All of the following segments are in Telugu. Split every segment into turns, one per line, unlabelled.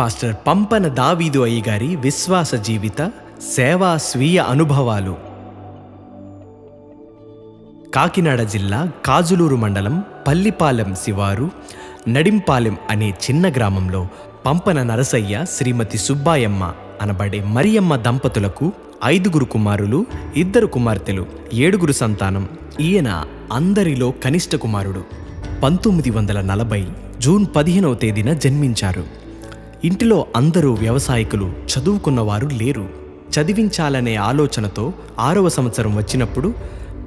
పాస్టర్ పంపన దావీదు అయ్య గారి విశ్వాస జీవిత సేవా స్వీయ అనుభవాలు. కాకినాడ జిల్లా కాజులూరు మండలం పల్లిపాలెం శివారు నడింపాలెం అనే చిన్న గ్రామంలో పంపన నరసయ్య శ్రీమతి సుబ్బాయమ్మ అనబడే మరియమ్మ దంపతులకు ఐదుగురు కుమారులు ఇద్దరు కుమార్తెలు ఏడుగురు సంతానం. ఈయన అందరిలో కనిష్ట కుమారుడు. పంతొమ్మిది వందల నలభై జూన్ పదిహేనవ తేదీన జన్మించారు. ఇంటిలో అందరూ వ్యవసాయకులు చదువుకున్నవారు లేరు. చదివించాలనే ఆలోచనతో ఆరవ సంవత్సరం వచ్చినప్పుడు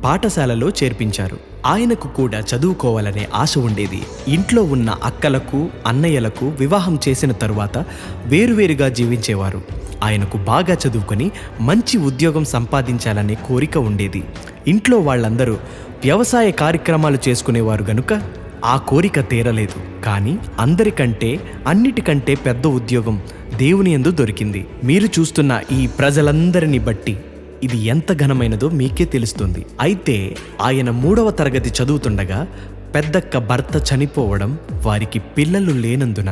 పాఠశాలలో చేర్పించారు. ఆయనకు కూడా చదువుకోవాలనే ఆశ ఉండేది. ఇంట్లో ఉన్న అక్కలకు అన్నయ్యలకు వివాహం చేసిన తరువాత వేరువేరుగా జీవించేవారు. ఆయనకు బాగా చదువుకొని మంచి ఉద్యోగం సంపాదించాలనే కోరిక ఉండేది. ఇంట్లో వాళ్ళందరూ వ్యవసాయ కార్యక్రమాలు చేసుకునేవారు గనుక ఆ కోరిక తీరలేదు. కానీ అందరికంటే అన్నిటికంటే పెద్ద ఉద్యోగం దేవుని యందు దొరికింది. మీరు చూస్తున్న ఈ ప్రజలందరిని బట్టి ఇది ఎంత ఘనమైనదో మీకే తెలుస్తుంది. అయితే ఆయన మూడవ తరగతి చదువుతుండగా పెద్దక్క భర్త చనిపోవడం వారికి పిల్లలు లేనందున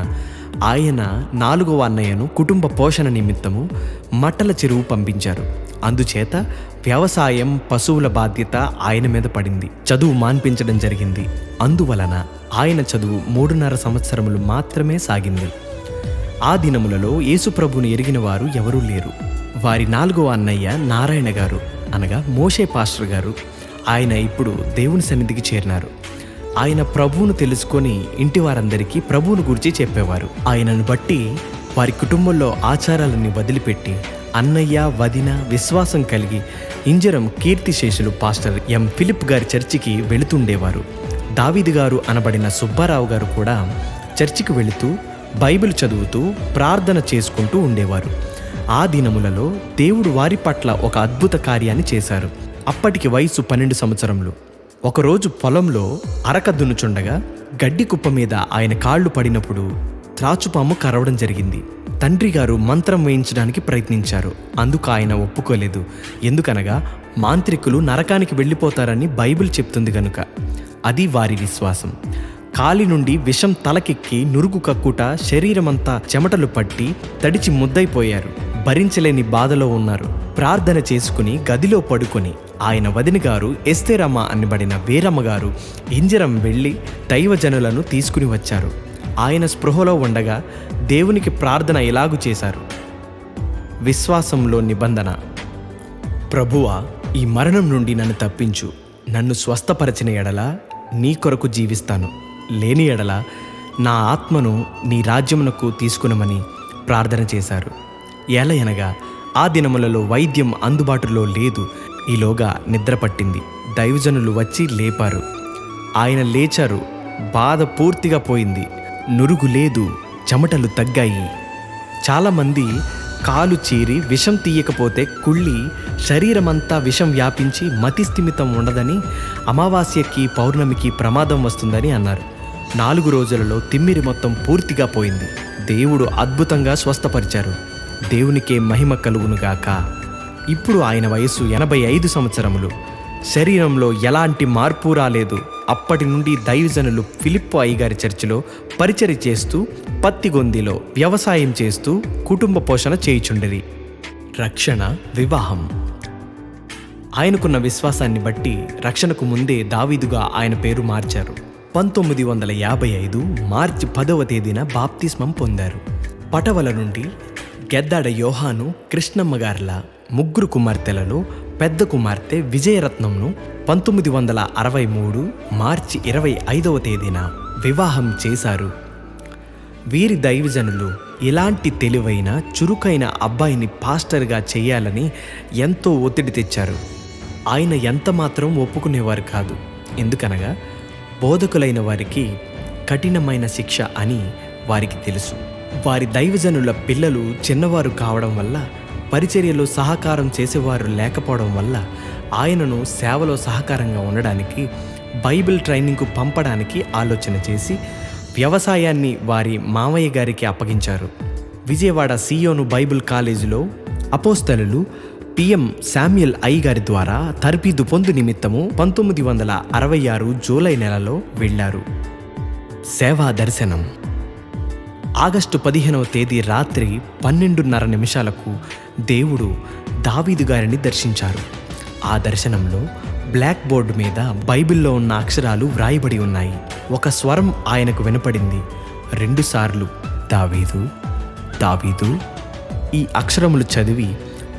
ఆయన నాలుగవ అన్నయ్యను కుటుంబ పోషణ నిమిత్తము మట్టల చెరువు పంపించారు. అందుచేత వ్యవసాయం పశువుల బాధ్యత ఆయన మీద పడింది. చదువు మాన్పించడం జరిగింది. అందువలన ఆయన చదువు మూడున్నర సంవత్సరములు మాత్రమే సాగింది. ఆ దినములలో యేసుప్రభుని ఎరిగిన వారు ఎవరూ లేరు. వారి నాలుగో అన్నయ్య నారాయణ గారు అనగా మోషే పాస్టర్ గారు. ఆయన ఇప్పుడు దేవుని సన్నిధికి చేరినారు. ఆయన ప్రభువును తెలుసుకొని ఇంటి వారందరికీ ప్రభువును గురించి చెప్పేవారు. ఆయనను బట్టి వారి కుటుంబంలో ఆచారాలని వదిలిపెట్టి అన్నయ్య వదిన విశ్వాసం కలిగి ఇంజరం కీర్తిశేషులు పాస్టర్ ఎం ఫిలిప్ గారి చర్చికి వెళుతుండేవారు. దావీదు గారు అనబడిన సుబ్బారావు గారు కూడా చర్చికి వెళుతూ బైబిల్ చదువుతూ ప్రార్థన చేసుకుంటూ ఉండేవారు. ఆ దినములలో దేవుడు వారి పట్ల ఒక అద్భుత కార్యాన్ని చేశారు. అప్పటికి వయసు పన్నెండు సంవత్సరములు. ఒకరోజు పొలంలో అరక దున్నుచుండగా గడ్డి కుప్ప మీద ఆయన కాళ్ళు పడినప్పుడు త్రాచుపాము కరవడం జరిగింది. తండ్రి గారు మంత్రం వేయించడానికి ప్రయత్నించారు. అందుకు ఆయన ఒప్పుకోలేదు. ఎందుకనగా మాంత్రికులు నరకానికి వెళ్ళిపోతారని బైబిల్ చెప్తుంది గనుక. అది వారి విశ్వాసం. కాలి నుండి విషం తలకెక్కి నురుగు కక్కుట శరీరమంతా చెమటలు పట్టి తడిచి ముద్దైపోయారు భరించలేని బాధలో ఉన్నారు. ప్రార్థన చేసుకుని గదిలో పడుకొని ఆయన వదిన గారు ఎస్తేరమ్మ అనబడిన వీరమ్మ గారు ఇంజరం వెళ్ళి దైవజనులను తీసుకుని వచ్చారు. ఆయన స్పృహలో ఉండగా దేవునికి ప్రార్థన ఎలాగు చేశారు? విశ్వాసంలో నిబంధన. ప్రభువా ఈ మరణం నుండి నన్ను తప్పించు. నన్ను స్వస్థపరచిన ఎడల నీ కొరకు జీవిస్తాను. లేని ఎడల నా ఆత్మను నీ రాజ్యమునకు తీసుకునమని ప్రార్థన చేశారు. ఏలయనగా ఆ దినములలో వైద్యం అందుబాటులో లేదు. ఈలోగా నిద్ర పట్టింది. దైవజనులు వచ్చి లేపారు. ఆయన లేచారు. బాధ పూర్తిగా పోయింది. నురుగు లేదు చెమటలు తగ్గాయి. చాలామంది కాలు చీరి విషం తీయకపోతే కుళ్ళి శరీరమంతా విషం వ్యాపించి మతిస్థిమితం ఉండదని అమావాస్యకి పౌర్ణమికి ప్రమాదం వస్తుందని అన్నారు. నాలుగు రోజులలో తిమ్మిరి మొత్తం పూర్తిగా పోయింది. దేవుడు అద్భుతంగా స్వస్థపరిచారు. దేవునికే మహిమ కలుగునుగాక ఇప్పుడు ఆయన వయస్సు ఎనభై ఐదు సంవత్సరములు. శరీరంలో ఎలాంటి మార్పు రాలేదు. అప్పటి నుండి దైవజనులు ఫిలిప్పు అయ్యగారి చర్చిలో పరిచరి చేస్తూ పత్తిగొందిలో వ్యవసాయం చేస్తూ కుటుంబ పోషణ చేయుచుండిరి. రక్షణ వివాహం. ఆయనకున్న విశ్వాసాన్ని బట్టి రక్షణకు ముందే దావీదుగా ఆయన పేరు మార్చారు. పంతొమ్మిది వందల యాభై ఐదు మార్చి పదవ తేదీన బాప్తిస్మం పొందారు. పటవల నుండి గెద్దాడ యోహాను కృష్ణమ్మగార్ల ముగ్గురు కుమార్తెలలో పెద్ద కుమార్తె విజయరత్నంను పంతొమ్మిది వందల అరవై మూడు మార్చి ఇరవై ఐదవ తేదీన వివాహం చేశారు. వీరి దైవజనులు ఇలాంటి తెలివైన చురుకైన అబ్బాయిని పాస్టర్గా చేయాలని ఎంతో ఒత్తిడి తెచ్చారు. ఆయన ఎంత మాత్రం ఒప్పుకునేవారు కాదు. ఎందుకనగా బోధకులైన వారికి కఠినమైన శిక్ష అని వారికి తెలుసు. వారి దైవజనుల పిల్లలు చిన్నవారు కావడం వల్ల పరిచర్యలో సహకారం చేసేవారు లేకపోవడం వల్ల ఆయనను సేవలో సహకారంగా ఉండడానికి బైబిల్ ట్రైనింగ్కు పంపడానికి ఆలోచన చేసి వ్యవసాయాన్ని వారి మామయ్య గారికి అప్పగించారు. విజయవాడ సియోను బైబిల్ కాలేజీలో అపోస్తలు పిఎం శామ్యుల్ ఐ గారి ద్వారా తర్పీదు పొందు నిమిత్తము పంతొమ్మిది వందల అరవై ఆరు జూలై నెలలో వెళ్ళారు. సేవా దర్శనం. ఆగస్టు పదిహేనవ తేదీ రాత్రి పన్నెండున్నర నిమిషాలకు దేవుడు దావీదు గారిని దర్శించారు. ఆ దర్శనంలో బ్లాక్ బోర్డు మీద బైబిల్లో ఉన్న అక్షరాలు వ్రాయబడి ఉన్నాయి. ఒక స్వరం ఆయనకు వినపడింది. రెండుసార్లు దావీదు దావీదు ఈ అక్షరములు చదివి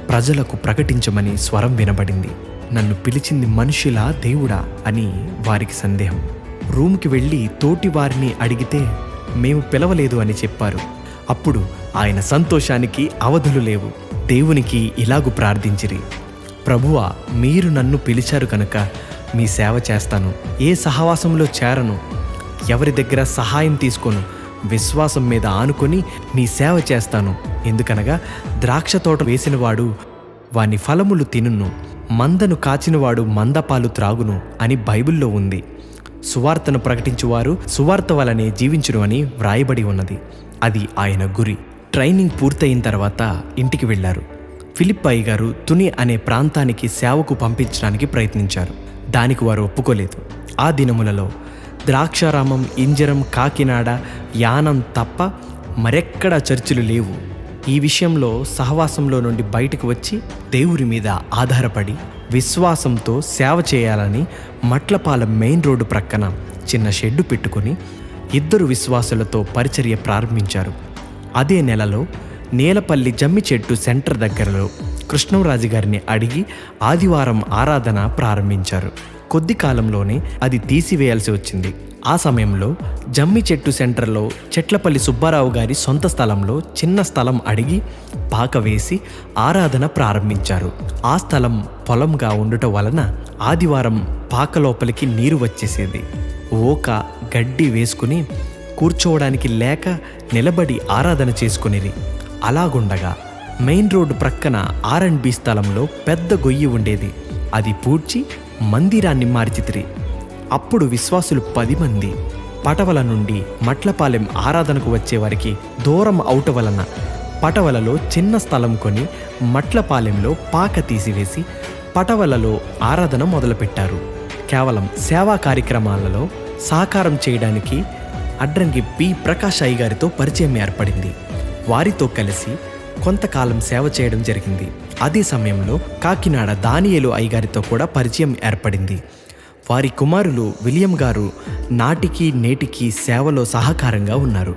ప్రజలకు ప్రకటించమని స్వరం వినబడింది. నన్ను పిలిచింది మనుషులా దేవుడా అని వారికి సందేహం. రూమ్కి వెళ్ళి తోటి వారిని అడిగితే మేము పిలవలేదు అని చెప్పారు. అప్పుడు ఆయన సంతోషానికి అవధులు లేవు. దేవునికి ఇలాగు ప్రార్థించిరి. ప్రభువా మీరు నన్ను పిలిచారు కనుక మీ సేవ చేస్తాను. ఏ సహవాసంలో చేరను ఎవరి దగ్గర సహాయం తీసుకోను విశ్వాసం మీద ఆనుకొని నీ సేవ చేస్తాను. ఎందుకనగా ద్రాక్ష తోట వేసినవాడు వాని ఫలములు తినును మందను కాచినవాడు మందపాలు త్రాగును అని బైబిల్లో ఉంది. సువార్తను ప్రకటించువారు సువార్త వలనే జీవించును అని వ్రాయబడి ఉన్నది. అది ఆయన గురి. ట్రైనింగ్ పూర్తయిన తర్వాత ఇంటికి వెళ్ళారు. ఫిలిప్పాయి గారు తుని అనే ప్రాంతానికి సేవకు పంపించడానికి ప్రయత్నించారు. దానికి వారు ఒప్పుకోలేదు. ఆ దినములలో ద్రాక్షారామం ఇంజరం కాకినాడ యానం తప్ప మరెక్కడా చర్చిలు లేవు. ఈ విషయంలో సహవాసంలో నుండి బయటకు వచ్చి దేవుడి మీద ఆధారపడి విశ్వాసంతో సేవ చేయాలని మట్లపాల మెయిన్ రోడ్డు ప్రక్కన చిన్న షెడ్డు పెట్టుకుని ఇద్దరు విశ్వాసులతో పరిచర్య ప్రారంభించారు. అదే నెలలో నేలపల్లి జమ్మి చెట్టు సెంటర్ దగ్గరలో కృష్ణంరాజు గారిని అడిగి ఆదివారం ఆరాధన ప్రారంభించారు. కొద్ది కాలంలోనే అది తీసివేయాల్సి వచ్చింది. ఆ సమయంలో జమ్మి చెట్టు సెంటర్లో చెట్లపల్లి సుబ్బారావు గారి సొంత స్థలంలో చిన్న స్థలం అడిగి పాక వేసి ఆరాధన ప్రారంభించారు. ఆ స్థలం పొలంగా ఉండటం వలన ఆదివారం పాక లోపలికి నీరు వచ్చేసేది. ఓక గడ్డి వేసుకుని కూర్చోవడానికి లేక నిలబడి ఆరాధన చేసుకునేది. అలాగుండగా మెయిన్ రోడ్డు ప్రక్కన ఆర్ అండ్ బి స్థలంలో పెద్ద గొయ్యి ఉండేది. అది పూడ్చి మందిరాన్ని మార్చితిరి. అప్పుడు విశ్వాసులు పది మంది. పటవల నుండి మట్లపాలెం ఆరాధనకు వచ్చేవారికి దూరం అవుట వలన పటవలలో చిన్న స్థలం కొని మట్లపాలెంలో పాక తీసివేసి పటవలలో ఆరాధన మొదలుపెట్టారు. కేవలం సేవా కార్యక్రమాలలో సహకారం చేయడానికి అడ్రంగి పి ప్రకాష్ అయ్య గారితో పరిచయం ఏర్పడింది. వారితో కలిసి కొంతకాలం సేవ చేయడం జరిగింది. అదే సమయంలో కాకినాడ దానియలు అయ్యగారితో కూడా పరిచయం ఏర్పడింది. వారి కుమారులు విలియం గారు నాటికి నేటికి సేవలో సహకారంగా ఉన్నారు.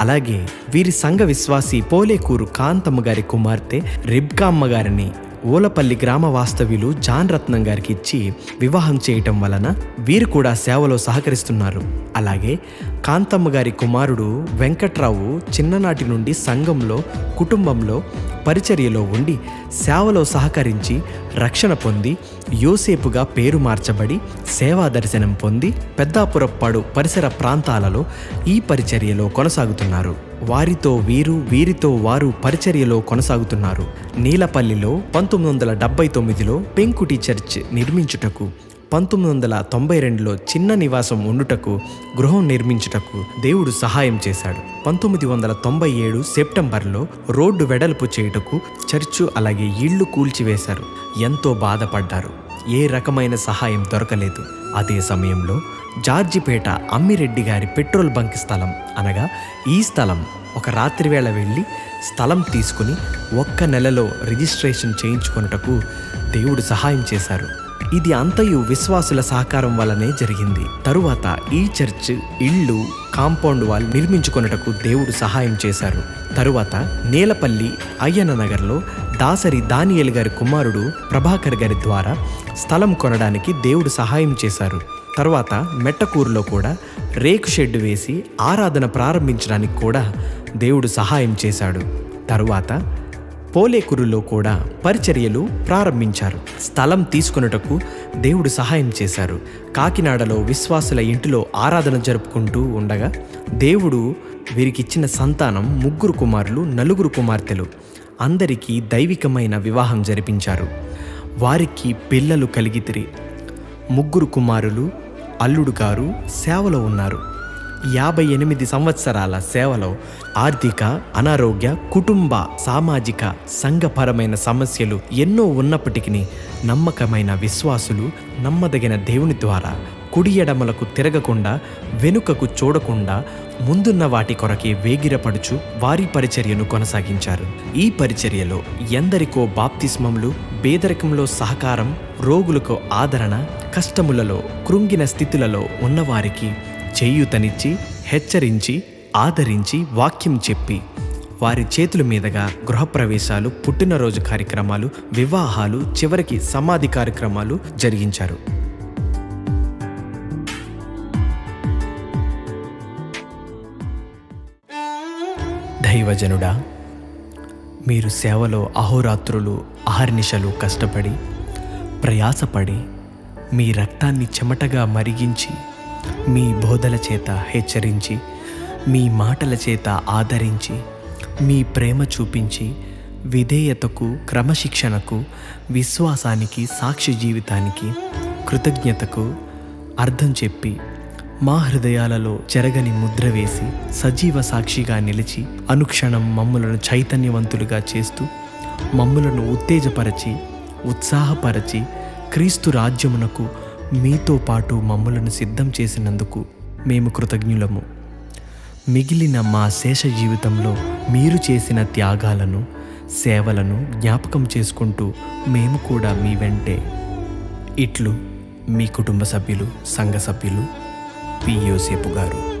అలాగే వీరి సంఘ విశ్వాసి పోలేకూరు కాంతమ్మ గారి కుమార్తె రిబ్కామ్మ గారిని ఓలపల్లి గ్రామ వాస్తవ్యులు జాన్ రత్నం గారికి ఇచ్చి వివాహం చేయటం వలన వీరు కూడా సేవలో సహకరిస్తున్నారు. అలాగే కాంతమ్మ గారి కుమారుడు వెంకట్రావు చిన్ననాటి నుండి సంఘంలో కుటుంబంలో పరిచర్యలో ఉండి సేవలో సహకరించి రక్షణ పొంది యోసేపుగా పేరు మార్చబడి సేవా దర్శనం పొంది పెద్దాపురప్పాడు పరిసర ప్రాంతాలలో ఈ పరిచర్యలో కొనసాగుతున్నారు. వారితో వీరు వీరితో వారు పరిచర్యలో కొనసాగుతున్నారు. నీలపల్లిలో పంతొమ్మిది వందల డెబ్బై తొమ్మిదిలో పెంకుటి చర్చ్ నిర్మించుటకు పంతొమ్మిది వందల తొంభై రెండులో చిన్న నివాసం ఉండుటకు గృహం నిర్మించుటకు దేవుడు సహాయం చేశాడు. పంతొమ్మిది వందల తొంభై ఏడు సెప్టెంబర్లో రోడ్డు వెడల్పు చేయుటకు చర్చు అలాగే ఇళ్ళు కూల్చివేశారు. ఎంతో బాధపడ్డారు. ఏ రకమైన సహాయం దొరకలేదు. అదే సమయంలో జార్జిపేట అమ్మిరెడ్డి గారి పెట్రోల్ బంక్ స్థలం అనగా ఈ స్థలం ఒక రాత్రివేళ వెళ్ళి స్థలం తీసుకుని ఒక్క నెలలో రిజిస్ట్రేషన్ చేయించుకొనుటకు దేవుడు సహాయం చేశారు. ఇది అంతయు విశ్వాసుల సహకారం వల్లనే జరిగింది. తరువాత ఈ చర్చ్ ఇళ్ళు కాంపౌండ్ వాల్ నిర్మించుకొనుటకు దేవుడు సహాయం చేశారు. తరువాత నేలపల్లి అయ్యన్న నగర్లో దాసరి దానియేలు గారి కుమారుడు ప్రభాకర్ గారి ద్వారా స్థలం కొనడానికి దేవుడు సహాయం చేశారు. తర్వాత మెట్టకూరులో కూడా రేకు షెడ్ వేసి ఆరాధన ప్రారంభించడానికి కూడా దేవుడు సహాయం చేశాడు. తరువాత పోలేకురులో కూడా పరిచర్యలు ప్రారంభించారు. స్థలం తీసుకొనుటకు దేవుడు సహాయం చేశారు. కాకినాడలో విశ్వాసుల ఇంటిలో ఆరాధన జరుపుకుంటూ ఉండగా దేవుడు వీరికిచ్చిన సంతానం ముగ్గురు కుమారులు నలుగురు కుమార్తెలు. అందరికీ దైవికమైన వివాహం జరిపించారు. వారికి పిల్లలు కలిగితిరి. ముగ్గురు కుమారులు అల్లుడు గారు సేవలో ఉన్నారు. యాభై ఎనిమిది సంవత్సరాల సేవలో ఆర్థిక అనారోగ్య కుటుంబ సామాజిక సంఘపరమైన సమస్యలు ఎన్నో ఉన్నప్పటికీ నమ్మకమైన విశ్వాసులు నమ్మదగిన దేవుని ద్వారా కుడి ఎడమలకు తిరగకుండా వెనుకకు చూడకుండా ముందున్న వాటి కొరకే వేగిరపడుచు వారి పరిచర్యను కొనసాగించారు. ఈ పరిచర్యలో ఎందరికో బాప్తిస్మములు పేదరికంలో సహకారం రోగులకు ఆదరణ కష్టములలో కృంగిన స్థితులలో ఉన్నవారికి చేయూతనిచ్చి హెచ్చరించి ఆదరించి వాక్యం చెప్పి వారి చేతుల మీదుగా గృహప్రవేశాలు పుట్టినరోజు కార్యక్రమాలు వివాహాలు చివరికి సమాధి కార్యక్రమాలు జరిగించారు. దైవజనుడా మీరు సేవలో అహోరాత్రులు అహర్నిశలు కష్టపడి ప్రయాసపడి మీ రక్తాన్ని చెమటగా మరిగించి మీ బోధల చేత హెచ్చరించి మీ మాటల చేత ఆదరించి మీ ప్రేమ చూపించి విధేయతకు క్రమశిక్షణకు విశ్వాసానికి సాక్షి జీవితానికి కృతజ్ఞతకు అర్థం చెప్పి మా హృదయాలలో చెరగని ముద్ర వేసి సజీవ సాక్షిగా నిలిచి అనుక్షణం మమ్ములను చైతన్యవంతులుగా చేస్తూ మమ్ములను ఉత్తేజపరచి ఉత్సాహపరచి క్రీస్తు రాజ్యమునకు మీతో పాటు మమ్ములను సిద్ధం చేసినందుకు మేము కృతజ్ఞులము. మిగిలిన మా శేష జీవితంలో మీరు చేసిన త్యాగాలను సేవలను జ్ఞాపకం చేసుకుంటూ మేము కూడా మీ వెంటే. ఇట్లు మీ కుటుంబ సభ్యులు సంఘ సభ్యులు పి. యోసేపు గారు.